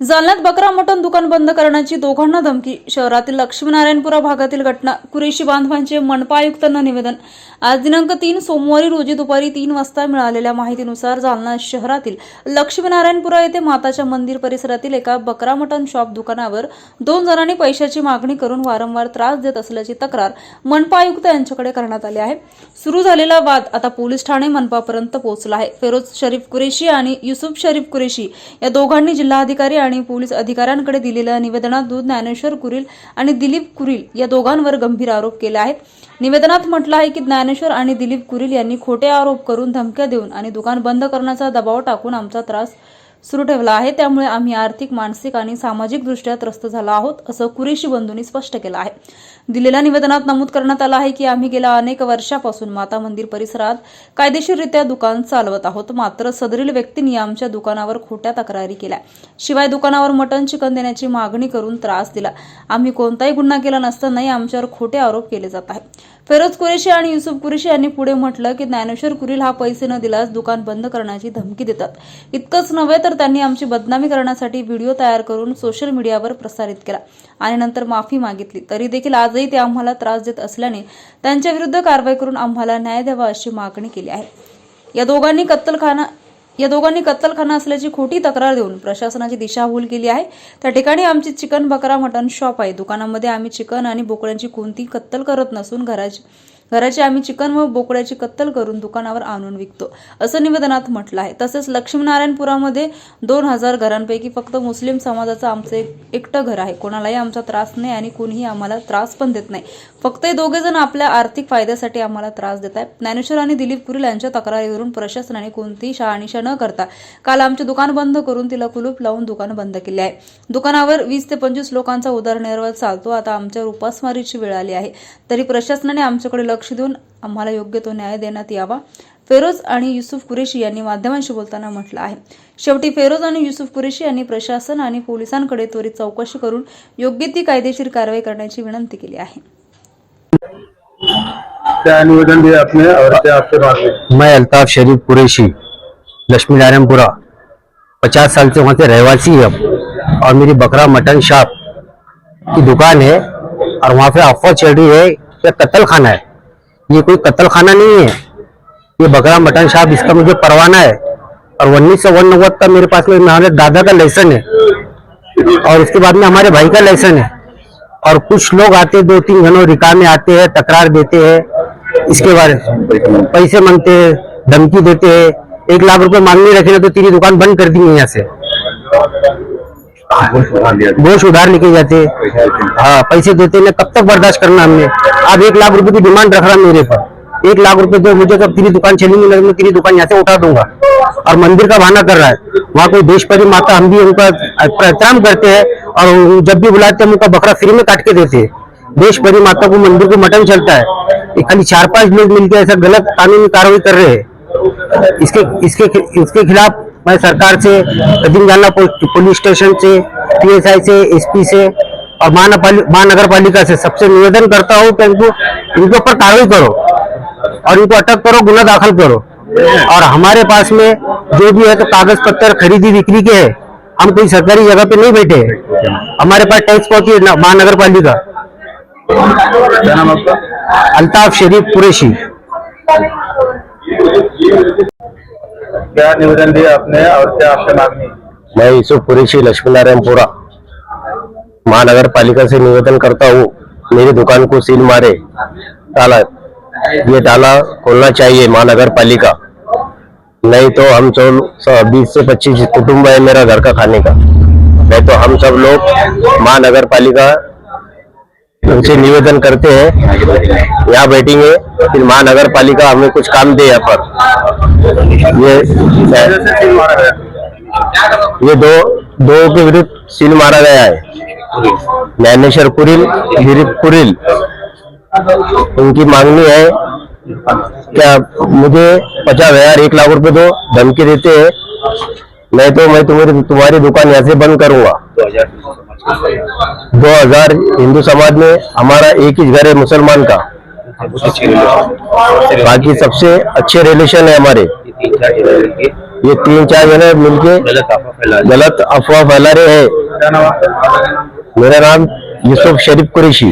जालन्यात बकरा मटण दुकान बंद करण्याची दोघांना धमकी. शहरातील लक्ष्मीनारायणपुरा भागातील घटना कुरेशी बांधवांचे मनपा आयुक्तांना निवेदन. आज दिनांक तीन सोमवारी रोजी दुपारी तीन वाजता मिळालेल्या माहितीनुसार जालना शहरातील लक्ष्मीनारायणपुरा येथे माताच्या मंदिर परिसरातील एका बकरा मटण शॉप दुकानावर दोन जणांनी पैशाची मागणी करून वारंवार त्रास देत असल्याची तक्रार मनपा आयुक्त यांच्याकडे करण्यात आली आहे. सुरू झालेला वाद आता पोलीस ठाणे मनपापर्यंत पोहोचला आहे. फेरोज शरीफ कुरेशी आणि युसुफ शरीफ कुरेशी या दोघांनी जिल्हाधिकारी आणि पोलीस अधिकाऱ्यांकडे दिलेल्या निवेदनात दूध ज्ञानेश्वर कुरील आणि दिलीप कुरील या दोघांवर गंभीर आरोप केले आहेत निवेदनात म्हटलं आहे की ज्ञानेश्वर आणि दिलीप कुरील यांनी खोटे आरोप करून धमक्या देऊन आणि दुकान बंद करण्याचा दबाव टाकून आमचा त्रास सुरू ठेवला आहे. त्यामुळे आम्ही आर्थिक मानसिक आणि सामाजिकदृष्ट्या त्रस्त झालो आहोत असं कुरेशी बंधूंनी स्पष्ट केलं आहे. दिलेल्या निवेदनात नमूद करण्यात आलं आहे की आम्ही गेल्या अनेक वर्षापासून माता मंदिर परिसरात कायदेशीररित्या दुकान चालवत आहोत. मात्र सदरील व्यक्तींनी आमच्या दुकानावर खोट्या तक्रारी केल्या. शिवाय दुकानावर मटण चिकन देण्याची मागणी करून त्रास दिला. आम्ही कोणताही गुन्हा केला नसतानाही आमच्यावर खोटे आरोप केले जात आहे फेरोज कुरेशी आणि युसुफ कुरेशी यांनी पुढे म्हटलं की ज्ञानेश्वर कुरील हा पैसे न दिल्यास दुकान बंद करण्याची धमकी देतात. इतकंच नव्हे तर त्यांनी आमची बदनामी करण्यासाठी व्हिडिओ तयार करून सोशल मीडियावर प्रसारित केला आणि नंतर माफी मागितली. तरी देखील आजही ते आम्हाला त्रास देत असल्याने त्यांच्या विरुद्ध कारवाई करून आम्हाला न्याय द्यावा अशी मागणी केली आहे. या दोघांनी कत्तलखाना या दोघांनी कत्तलखाना असल्याची खोटी तक्रार देऊन प्रशासनाची दिशाभूल केली आहे. त्या ठिकाणी आमची चिकन बकरा मटन शॉप आहे. दुकानामध्ये आम्ही चिकन आणि बोकड्यांची कोणती कत्तल करत नसून घराची घराची आम्ही चिकन व बोकड्याची कत्तल करून दुकानावर आणून विकतो. असं निवेदनात म्हटलं आहे. तसेच लक्ष्मीनारायणपुरामध्ये दोन हजार घरांपैकी फक्त मुस्लिम समाजाचं आमचं एक एकटं घर आहे. कोणालाही आमचा त्रास नाही आणि कोणीही आम्हाला त्रास पण देत नाही. फक्त हे दोघे जण आपल्या आर्थिक फायद्यासाठी आम्हाला त्रास देत आहेत. ज्ञानेश्वर आणि दिलीप कुरील यांच्या तक्रारीवरून प्रशासनाने कोणतीही शहानिशा न करता काल आमचे दुकान बंद करून तिला कुलूप लावून दुकान बंद केले आहे. दुकानावर वीस ते पंचवीस लोकांचा उदरनिर्वाह चालतो. आता आमच्यावर उपासमारीची वेळ आली आहे. तरी प्रशासनाने आमच्याकडे लक्ष देऊन आम्हाला योग्य तो न्याय देण्यात यावा. फेरोज आणि युसुफ कुरेशी यांनी माध्यमांशी बोलताना म्हटलं आहे. शेवटी फेरोज आणि युसुफ कुरेशी यांनी प्रशासन आणि पोलिसांकडे त्वरित चौकशी करून योग्य ती कायदेशीर कारवाई करण्याची विनंती केली आहे. है मैं अल्ताफ शरीफ कुरैशी लक्ष्मी नारायणपुरा पचास साल से वहाँ से रहवासी है। अब और मेरी बकरा मटन शॉप की दुकान है और वहाँ पे अफवाह चल रही है कि कत्ल खाना है। ये कोई कत्ल खाना नहीं है। ये बकरा मटन शॉप इसका मुझे परवाना है। और उन्नीस सौ नव्वद का मेरे पास में हमारे दादा का लाइसेंस है। और उसके बाद में हमारे भाई का लाइसेंस है। और कुछ लोग आते दो तीन घनों रिकामे आते हैं, तकरार देते हैं। इसके बारे में पैसे मांगते हैं, धमकी देते हैं। एक लाख रुपए मांगने रखे ना तो तेरी दुकान बंद कर देंगे यहाँ से। गोश उधार लेके जाते। हाँ पैसे देते ना कब तक बर्दाश्त करना हमने? अब एक लाख रुपए की डिमांड रख रहा मेरे पर। एक लाख रुपए दो मुझे कब तेरी दुकान चलेंगी ना मैं तेरी दुकान यहाँ से उठा दूंगा। और मंदिर का बहाना कर रहा है। वहाँ कोई देश परी माता हम भी उनका एहतराम करते हैं और जब भी बुलाते हैं हम उनका बकरा फ्री में काट के देते हैं। देश परी माता को मंदिर को मटन चलता है। खाली चार पांच लोग मिलकर ऐसा गलत कानूनी कार्रवाई कर रहे हैं। इसके इसके इसके खिलाफ मैं सरकार से कदीम जाना पुलिस स्टेशन से पीएसआई से एसपी से और महानगर पालिका से सबसे निवेदन करता हूँ कि इनको इनके ऊपर कार्रवाई करो और इनको अटक करो गुना दाखिल करो। और हमारे पास में जो भी है तो कागज़ पत्र खरीदी बिक्री के है। हम कोई सरकारी जगह पे नहीं बैठे हैं। हमारे पास टैक्स पहुँची है महानगर पालिका अल्ताफ शरीफ कुरैशी। क्या निवेदन दिया आपने और क्या आपसे मांगनी? मैं यूसुफ कुरैशी लक्ष्मी नारायणपुरा महानगर पालिका से निवेदन करता हूँ, मेरी दुकान को सील मारे। ताला ये ताला खोलना चाहिए महानगर पालिका नहीं तो हम सब बीस से पच्चीस कुटुंब है मेरा घर का खाने का। नहीं तो हम सब लोग महानगर पालिका उनसे निवेदन करते हैं, यहाँ बैठेंगे। फिर महानगर पालिका हमें कुछ काम दे यहाँ पर। ये ये दो दो के विरुद्ध सील मारा गया है। ज्ञानेश्वर कुरिल गिरीप कुरिल। उनकी मांगनी है, क्या मुझे पचास हज़ार एक लाख रुपए दो, धमकी देते हैं। नहीं तो मैं तुम्हारी तुम्हारी दुकान यहाँ से बंद करूँगा। दो हज़ार हिंदू समाज में हमारा एक ही घर है मुसलमान का। बाकी सबसे अच्छे रिलेशन है हमारे। ये तीन चार जने मिलके गलत अफवाह फैला रहे हैं? मेरा नाम यूसुफ शरीफ कुरैशी।